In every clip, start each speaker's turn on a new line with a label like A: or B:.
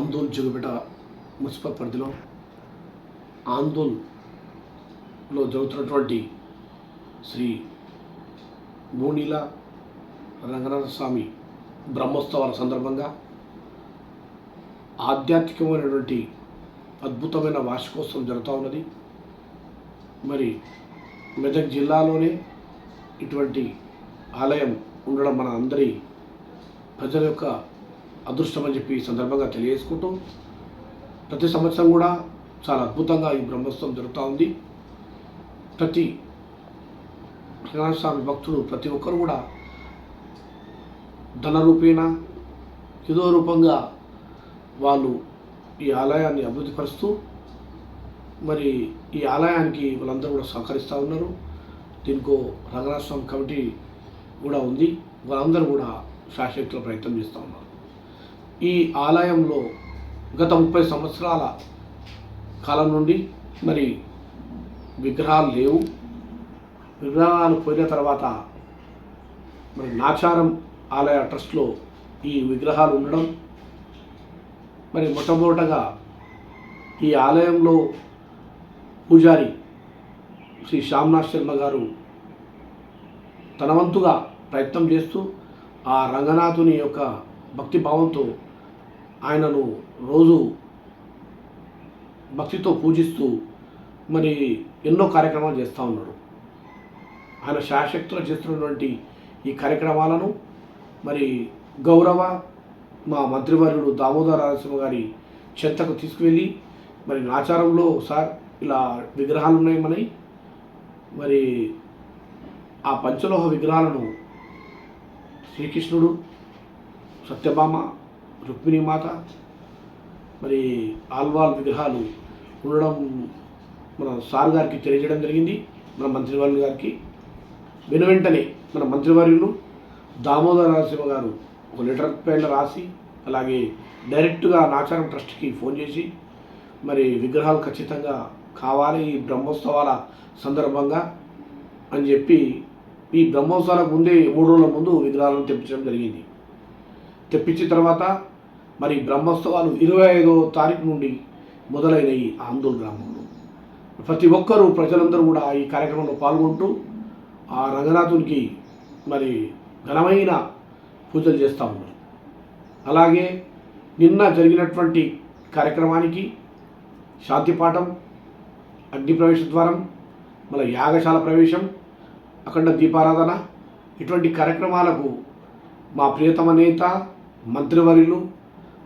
A: జుగుపేట municipal పరిధిలో ఆందోళనలో జరుగుతున్నటువంటి శ్రీ మూనీల రంగనాథ స్వామి బ్రహ్మోత్సవాల సందర్భంగా ఆధ్యాత్మికమైనటువంటి అద్భుతమైన వార్షికోత్సవం జరుగుతూ ఉన్నది. మరి మెదక్ జిల్లాలోనే ఇటువంటి ఆలయం ఉండడం మన అందరి ప్రజల యొక్క అదృష్టం అని చెప్పి ఈ సందర్భంగా తెలియజేసుకుంటూ. ప్రతి సంవత్సరం కూడా చాలా అద్భుతంగా ఈ బ్రహ్మోత్సవం జరుగుతూ ఉంది. ప్రతి స్వామి భక్తులు ప్రతి ఒక్కరు కూడా ధనరూపేణ ఏదో రూపంగా వాళ్ళు ఈ ఆలయాన్ని అభివృద్ధి పరుస్తూ మరి ఈ ఆలయానికి వాళ్ళందరూ కూడా సహకరిస్తూ ఉన్నారు. దీనికో రంగనాథ స్వామి కమిటీ కూడా ఉంది. వాళ్ళందరూ కూడా శాశ్వత ప్రయత్నం చేస్తూ ఉన్నారు. ఈ ఆలయంలో గత ముప్పై సంవత్సరాల కాలం నుండి మరి విగ్రహాలు లేవు. విగ్రహాలు పోయిన తర్వాత మరి నాచారం ఆలయ ట్రస్ట్లో ఈ విగ్రహాలు ఉండడం మరి మొట్టమొదటగా ఈ ఆలయంలో పూజారి శ్రీ శ్యామ్నాథ్ శర్మ గారు తన వంతుగా ప్రయత్నం చేస్తూ ఆ రంగనాథుని యొక్క భక్తి భావంతో ఆయనను రోజు భక్తితో పూజిస్తూ మరి ఎన్నో కార్యక్రమాలు చేస్తూ ఉన్నాడు. ఆయన శాశక్తులు చేస్తున్నటువంటి ఈ కార్యక్రమాలను మరి గౌరవ మా మంత్రివర్యుడు దామోదర నరసింహ గారి చెంతకు తీసుకువెళ్ళి మరి నాచారంలో సార్ ఇలా విగ్రహాలు ఉన్నాయి మనవి. మరి ఆ పంచలోహ విగ్రహాలను శ్రీకృష్ణుడు సత్యభామ రుక్మిణి మాత మరి ఆల్వాల్ విగ్రహాలు ఉండడం మన సార్ గారికి తెలియజేయడం జరిగింది మన మంత్రివర్యులు గారికి. వెను వెంటనే మన మంత్రివర్యులు దామోదర నరసింహ గారు ఒక లెటర్ పైన రాసి అలాగే డైరెక్ట్గా నాచారం ట్రస్ట్కి ఫోన్ చేసి మరి విగ్రహాలు ఖచ్చితంగా కావాలి ఈ బ్రహ్మోత్సవాల సందర్భంగా అని చెప్పి ఈ బ్రహ్మోత్సవాలకు ముందే మూడు రోజుల ముందు విగ్రహాలను తెప్పించడం జరిగింది. తెప్పించిన తర్వాత మరి బ్రహ్మోత్సవాలు ఇరవై ఐదో తారీఖు నుండి మొదలైనవి ఆందోళన గ్రామంలో. ప్రతి ఒక్కరూ ప్రజలందరూ కూడా ఈ కార్యక్రమంలో పాల్గొంటూ ఆ రంగనాథునికి మరి ఘనమైన పూజలు చేస్తూ ఉన్నారు. అలాగే నిన్న జరిగినటువంటి కార్యక్రమానికి శాంతిపాఠం అగ్ని ప్రవేశ ద్వారం మళ్ళీ యాగశాల ప్రవేశం అఖండ దీపారాధన ఇటువంటి కార్యక్రమాలకు మా ప్రియతమ నేత మంత్రివర్యులు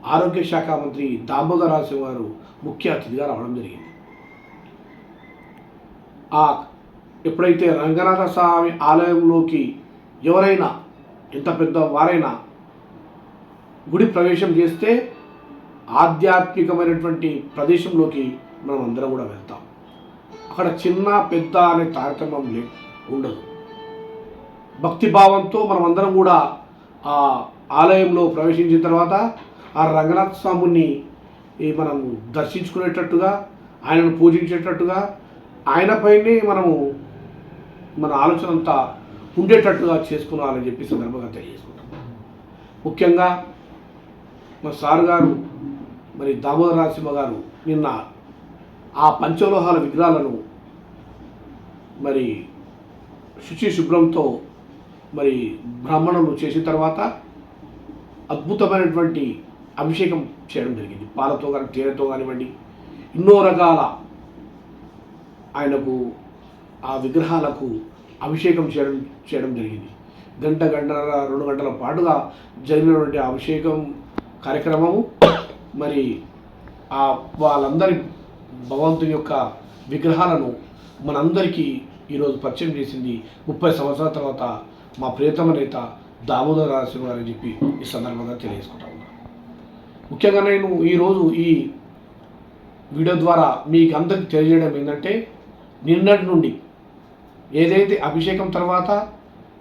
A: ఆరోగ్య శాఖ మంత్రి దామోదర రాజు ముఖ్య అతిథిగా రావడం జరిగింది. ఆ ఎప్పుడైతే రంగనాథ స్వామి ఆలయంలోకి ఎవరైనా ఎంత పెద్ద వారైనా గుడి ప్రవేశం చేస్తే ఆధ్యాత్మికమైనటువంటి ప్రదేశంలోకి మనం అందరం కూడా వెళ్తాం. అక్కడ చిన్న పెద్ద అనే తారతమ్యం లే ఉండదు. భక్తి భావంతో మనం అందరం కూడా ఆ ఆలయంలో ప్రవేశించిన తర్వాత ఆ రంగనాథ స్వాముని ఈ మనం దర్శించుకునేటట్టుగా ఆయనను పూజించేటట్టుగా ఆయనపైనే మనము మన ఆలోచన అంతా ఉండేటట్టుగా చేసుకున్నామని చెప్పి సందర్భంగా తెలియజేసుకుంటాం. ముఖ్యంగా మా సార్ గారు మరి దామోదర నరసింహ గారు నిన్న ఆ పంచలోహాల విగ్రహాలను మరి శుచి శుభ్రంతో మరి బ్రాహ్మణులు చేసిన తర్వాత అద్భుతమైనటువంటి అభిషేకం చేయడం జరిగింది. పాలతో కానీ తేనెతో కానివ్వండి ఎన్నో రకాల ఆయనకు ఆ విగ్రహాలకు అభిషేకం చేయడం చేయడం జరిగింది. గంట గంట రెండు గంటల పాటుగా జరిగినటువంటి అభిషేకం కార్యక్రమము మరి ఆ వాళ్ళందరి భగవంతుని యొక్క విగ్రహాలను మనందరికీ ఈరోజు పరిచయం చేసింది ముప్పై సంవత్సరాల తర్వాత మా ప్రియతమ నేత దామోదర నరసింహ గారు అని చెప్పి ఈ సందర్భంగా తెలియజేసుకుంటా ఉన్నాను ముఖ్యంగా నేను ఈరోజు ఈ వీడియో ద్వారా మీకు అందరికి తెలియజేయడం ఏంటంటే నిన్నటి నుండి ఏదైతే అభిషేకం తర్వాత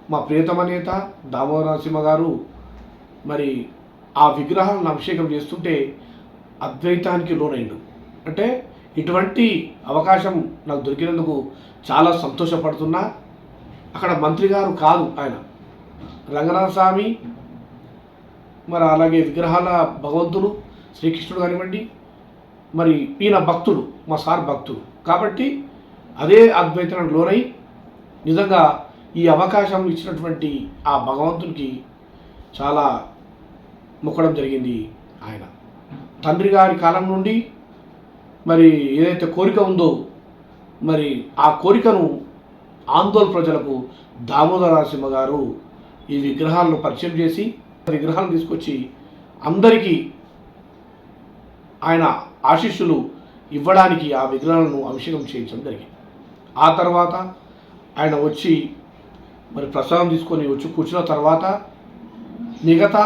A: మా ప్రియతమ నేత దామోదర నరసింహ గారు మరి ఆ విగ్రహాలను అభిషేకం చేస్తుంటే అద్వైతానికి లోనైండు. అంటే ఇటువంటి అవకాశం నాకు దొరికినందుకు చాలా సంతోషపడుతున్నా. అక్కడ మంత్రి గారు కాదు ఆయన. రంగనాథ స్వామి మరి అలాగే విగ్రహాల భగవంతుడు శ్రీకృష్ణుడు కానివ్వండి మరి ఈయన భక్తుడు మా సార్ భక్తుడు. కాబట్టి అదే అద్వైతానికి లోనై నిజంగా ఈ అవకాశం ఇచ్చినటువంటి ఆ భగవంతునికి చాలా మొక్కడం జరిగింది ఆయన. తండ్రి గారి కాలం నుండి మరి ఏదైతే కోరిక ఉందో మరి ఆ కోరికను ఆందోళన ప్రజలకు దామోదర నరసింహ గారు ఈ విగ్రహాలను పరిచయం చేసి విగ్రహాలను తీసుకొచ్చి అందరికీ ఆయన ఆశీస్సులు ఇవ్వడానికి ఆ విగ్రహాలను అభిషేకం చేయించడం జరిగింది. ఆ తర్వాత ఆయన వచ్చి మరి ప్రసాదం తీసుకొని వచ్చి కూర్చున్న తర్వాత మిగతా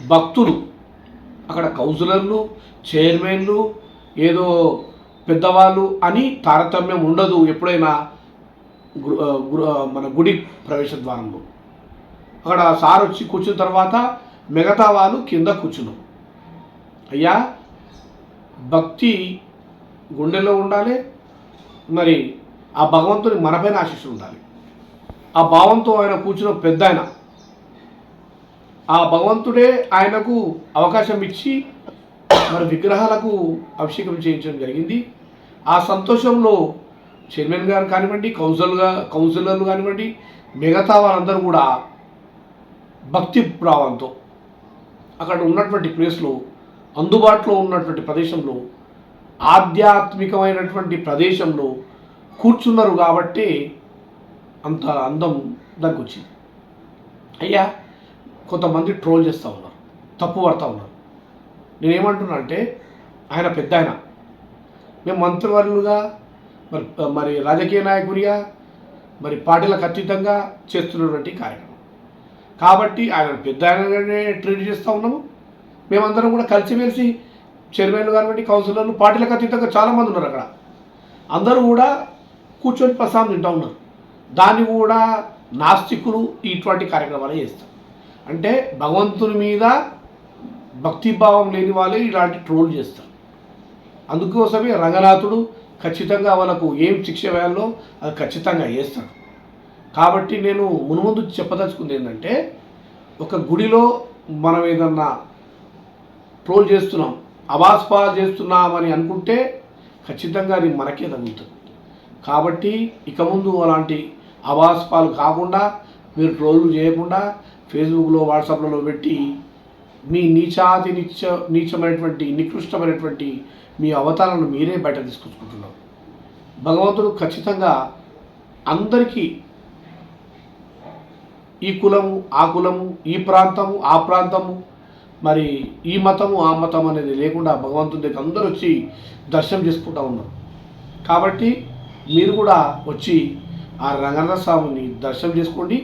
A: భక్తులు అక్కడ కౌన్సిలర్లు చైర్మన్లు ఏదో పెద్దవాళ్ళు అని తారతమ్యం ఉండదు ఎప్పుడైనా గు- మన గుడి ప్రవేశ ద్వారంలో అక్కడ సార్ వచ్చి కూర్చున్న తర్వాత మిగతా వాళ్ళు కింద కూర్చున్నాం అయ్యా భక్తి గుండెలో ఉండాలి మరి ఆ భగవంతుని మనపైన ఆశిస్తూ ఉండాలి. ఆ భావంతో ఆయన కూర్చున్న పెద్ద ఆయన. ఆ భగవంతుడే ఆయనకు అవకాశం ఇచ్చి మరి విగ్రహాలకు అభిషేకం చేయించడం జరిగింది. ఆ సంతోషంలో చైర్మన్ గారు కానివ్వండి కౌన్సిల్గా కౌన్సిలర్లు కానివ్వండి మిగతా వాళ్ళందరూ కూడా భక్తి భావంతో అక్కడ ఉన్నటువంటి ప్లేస్లో అందుబాటులో ఉన్నటువంటి ప్రదేశంలో ఆధ్యాత్మికమైనటువంటి ప్రదేశంలో కూర్చున్నారు కాబట్టి అంత అందం దగ్గొచ్చింది. వచ్చింది అయ్యా కొంతమంది ట్రోల్ చేస్తూ ఉన్నారు తప్పు పడతా ఉన్నారు. నేనేమంటున్నా అంటే ఆయన పెద్ద ఆయన. మేము మంత్రివర్యులుగా మరి మరి రాజకీయ నాయకుడిగా మరి పార్టీలకు అతీతంగా చేస్తున్నటువంటి కార్యక్రమం కాబట్టి ఆయన పెద్ద ఆయనగానే ట్రీట్ చేస్తూ ఉన్నాము. మేమందరం కూడా కలిసిమెలిసి చైర్మన్ కానివ్వండి కౌన్సిలర్లు పార్టీలకు అతీతంగా చాలామంది ఉన్నారు అక్కడ. అందరూ కూడా కూర్చొని ప్రసాదం తింటూ ఉన్నారు. దాన్ని కూడా నాస్తికులు ఇటువంటి కార్యక్రమాలు చేస్తారు. అంటే భగవంతుని మీద భక్తిభావం లేని వాళ్ళే ఇలాంటి ట్రోల్ చేస్తారు. అందుకోసమే రంగనాథుడు ఖచ్చితంగా వాళ్ళకు ఏం శిక్ష వేయాలో అది ఖచ్చితంగా వేస్తాడు కాబట్టి నేను మునుముందు చెప్పదలుచుకుంది ఏంటంటే ఒక గుడిలో మనం ఏదన్నా ట్రోల్ చేస్తున్నాం అవాస్పా చేస్తున్నామని అనుకుంటే ఖచ్చితంగా అది మనకే తగులుతుంది. కాబట్టి ఇక ముందు అలాంటి అవాస్పాలు కాకుండా మీరు ట్రోల్ చేయకుండా ఫేస్బుక్లో వాట్సాప్లలో పెట్టి మీ నీచాతి నీచ నీచమైనటువంటి నికృష్టమైనటువంటి మీ అవతారాలను మీరే బయట తీసుకొచ్చుకుంటున్నారు. భగవంతుడు ఖచ్చితంగా అందరికీ ఈ కులము ఆ కులము ఈ ప్రాంతము ఆ ప్రాంతము. మరి ఈ మతము ఆ మతం అనేది లేకుండా భగవంతుని దగ్గర అందరూ వచ్చి దర్శనం చేసుకుంటూ ఉన్నారు. కాబట్టి మీరు కూడా వచ్చి ఆ రంగనాథ స్వామిని దర్శనం చేసుకోండి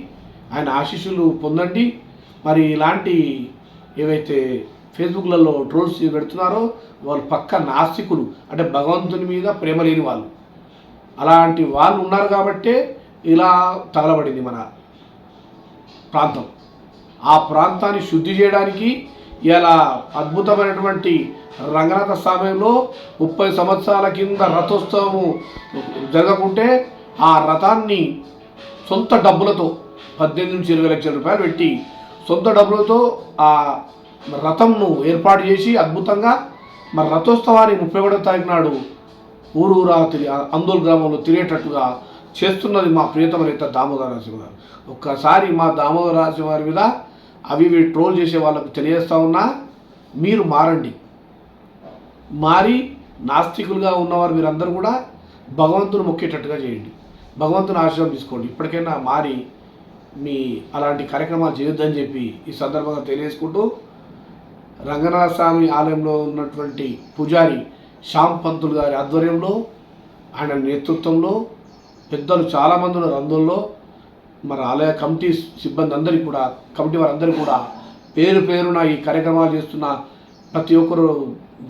A: ఆయన ఆశీస్సులు పొందండి. మరి ఇలాంటి ఏవైతే ఫేస్బుక్లలో ట్రోల్స్ పెడుతున్నారో వాళ్ళు పక్క నాస్తికులు అంటే భగవంతుని మీద ప్రేమ లేని వాళ్ళు. అలాంటి వాళ్ళు ఉన్నారు కాబట్టే ఇలా తగలబడింది మన ప్రాంతం. ఆ ప్రాంతాన్ని శుద్ధి చేయడానికి ఇలా అద్భుతమైనటువంటి రంగనాథ స్వామిలో ముప్పై సంవత్సరాల కింద రథోత్సవము జరగకుంటే ఆ రథాన్ని సొంత డబ్బులతో పద్దెనిమిది నుంచి ఇరవై లక్షల రూపాయలు పెట్టి సొంత డబ్బులతో ఆ రథంను ఏర్పాటు చేసి అద్భుతంగా మరి రథోత్సవాన్ని ముప్పై ఒకటో తారీఖు నాడు ఊరు ఊరా తిరిగి అందోల్ గ్రామంలో తిరిగేటట్టుగా చేస్తున్నది మా ప్రియతమ నేత దామోదర రాశి గారు. ఒక్కసారి మా దామోదర రాశి వారి మీద అవి ఇవి ట్రోల్ చేసే వాళ్ళకు తెలియజేస్తా ఉన్నా మీరు మారండి. మారి నాస్తికులుగా ఉన్నవారు మీరందరూ కూడా భగవంతుని మొక్కేటట్టుగా చేయండి. భగవంతుని ఆశ్రయం తీసుకోండి. ఇప్పటికైనా మారి మీ అలాంటి కార్యక్రమాలు చేయొద్దని చెప్పి ఈ సందర్భంగా తెలియజేసుకుంటూ రంగనాథ స్వామి ఆలయంలో ఉన్నటువంటి పూజారి శ్యామ్ పంతులు గారి ఆధ్వర్యంలో ఆయన నేతృత్వంలో పెద్దలు చాలామంది ఉన్నారు అందులో. మరి ఆలయ కమిటీ సిబ్బంది అందరికీ కూడా కమిటీ వారందరికీ కూడా పేరు పేరున ఈ కార్యక్రమాలు చేస్తున్న ప్రతి ఒక్కరు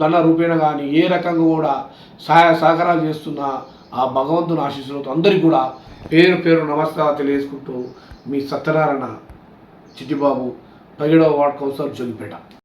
A: ధన రూపేణ కానీ ఏ రకంగా కూడా సహాయ సహకారాలు చేస్తున్న ఆ భగవంతుని ఆశీస్సులతో అందరికీ కూడా పేరు పేరు నమస్కారం తెలియజేసుకుంటూ మీ సత్యనారాయణ చిట్టిబాబు పగిడవ వార్డ్ కౌన్సిలర్ జోగిపేట